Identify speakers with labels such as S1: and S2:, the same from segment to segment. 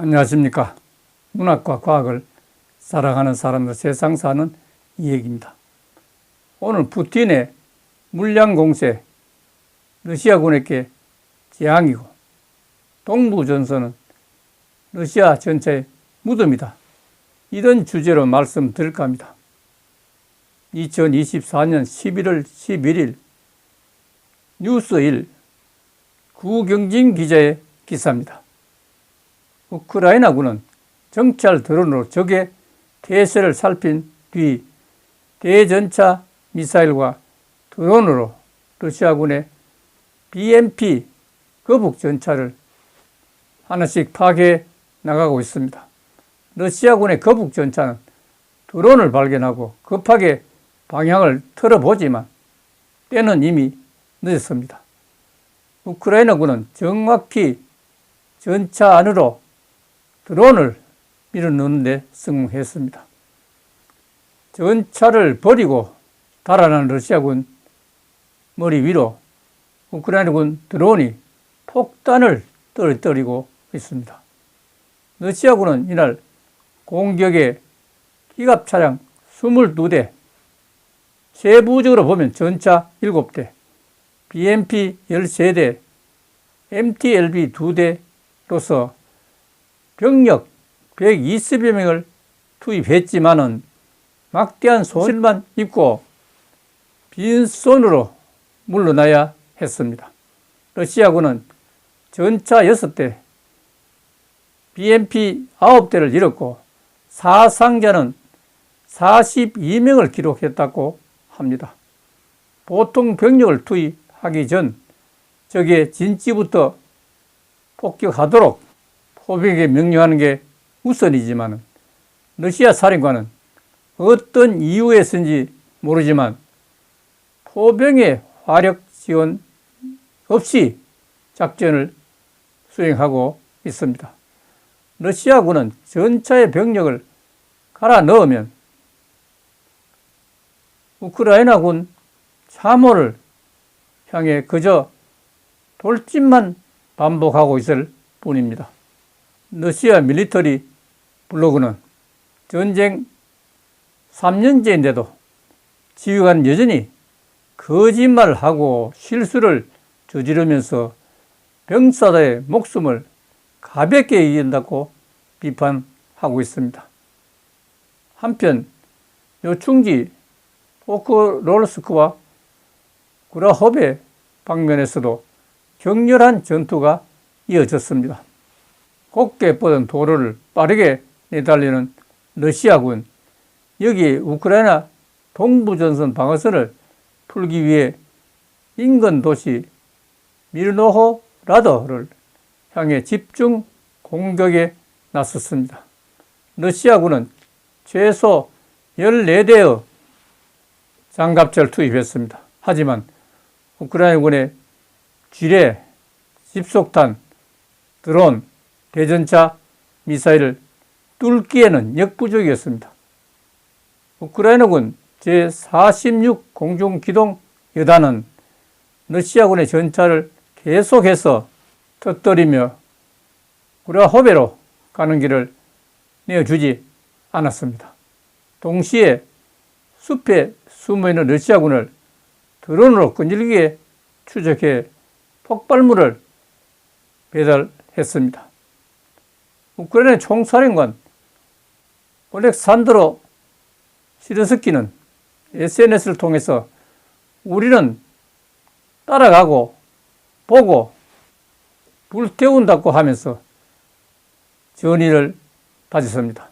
S1: 안녕하십니까. 문학과 과학을 사랑하는 사람들 세상 사는 이야기입니다. 오늘 푸틴의 물량 공세, 러시아군에게 재앙이고, 동부전선은 러시아 전체의 무덤이다. 이런 주제로 말씀드릴까 합니다. 2024년 11월 11일 뉴스 1 구경진 기자의 기사입니다. 우크라이나군은 정찰 드론으로 적의 태세를 살핀 뒤 대전차 미사일과 드론으로 러시아군의 BMP 거북 전차를 하나씩 파괴해 나가고 있습니다. 러시아군의 거북 전차는 드론을 발견하고 급하게 방향을 틀어보지만 때는 이미 늦었습니다. 우크라이나군은 정확히 전차 안으로 드론을 밀어넣는데 성공했습니다. 전차를 버리고 달아난 러시아군 머리 위로 우크라이나군 드론이 폭탄을 떨어뜨리고 있습니다. 러시아군은 이날 공격에 기갑 차량 22대, 세부적으로 보면 전차 7대, BMP 13대, MTLB 2대로서 병력 120여 명을 투입했지만은 막대한 손실만 입고 빈손으로 물러나야 했습니다. 러시아군은 전차 6대, BMP 9대를 잃었고 사상자는 42명을 기록했다고 합니다. 보통 병력을 투입하기 전 적의 진지부터 폭격하도록 포병에게 명령하는 게 우선이지만 러시아 사령관은 어떤 이유에서인지 모르지만 포병의 화력 지원 없이 작전을 수행하고 있습니다. 러시아군은 전차의 병력을 갈아 넣으면 우크라이나군 참호를 향해 그저 돌진만 반복하고 있을 뿐입니다. 러시아 밀리터리 블로그는 전쟁 3년째인데도 지휘관 여전히 거짓말하고 실수를 저지르면서 병사들의 목숨을 가볍게 이긴다고 비판하고 있습니다. 한편 요충지 포크로르스크와 구라호베 방면에서도 격렬한 전투가 이어졌습니다. 곱게 뻗은 도로를 빠르게 내달리는 러시아군, 여기 우크라이나 동부전선 방어선을 풀기 위해 인근 도시 밀노호 라더를 향해 집중 공격에 나섰습니다. 러시아군은 최소 14대의 장갑차를 투입했습니다. 하지만 우크라이나군의 지뢰, 집속탄, 드론, 대전차, 미사일을 뚫기에는 역부족이었습니다. 우크라이나군 제46 공중기동 여단은 러시아군의 전차를 계속해서 터뜨리며 구라호베로 가는 길을 내어주지 않았습니다. 동시에 숲에 숨어있는 러시아군을 드론으로 끈질기게 추적해 폭발물을 배달했습니다. 우크라이나 총사령관 올렉산드로 시르스키는 SNS를 통해서 우리는 따라가고 보고 불태운다고 하면서 전의를 다졌습니다.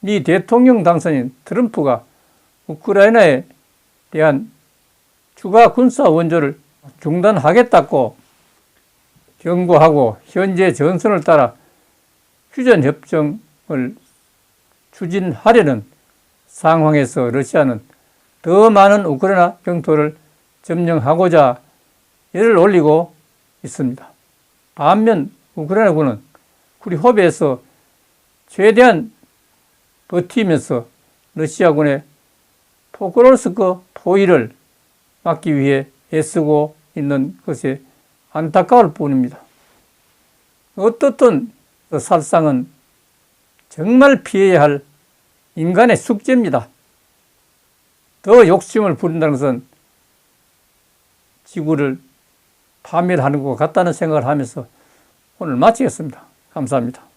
S1: 미 대통령 당선인 트럼프가 우크라이나에 대한 추가 군사 원조를 중단하겠다고 경고하고 현재 전선을 따라 휴전 협정을 추진하려는 상황에서 러시아는 더 많은 우크라이나 영토를 점령하고자 열을 올리고 있습니다. 반면 우크라이나군은 우리 허베에서 최대한 버티면서 러시아군의 포크롤스크 포위를 막기 위해 애쓰고 있는 것에 안타까울 뿐입니다. 어떻든 그 살상은 정말 피해야 할 인간의 숙제입니다. 더 욕심을 부린다는 것은 지구를 파멸하는 것 같다는 생각을 하면서 오늘 마치겠습니다. 감사합니다.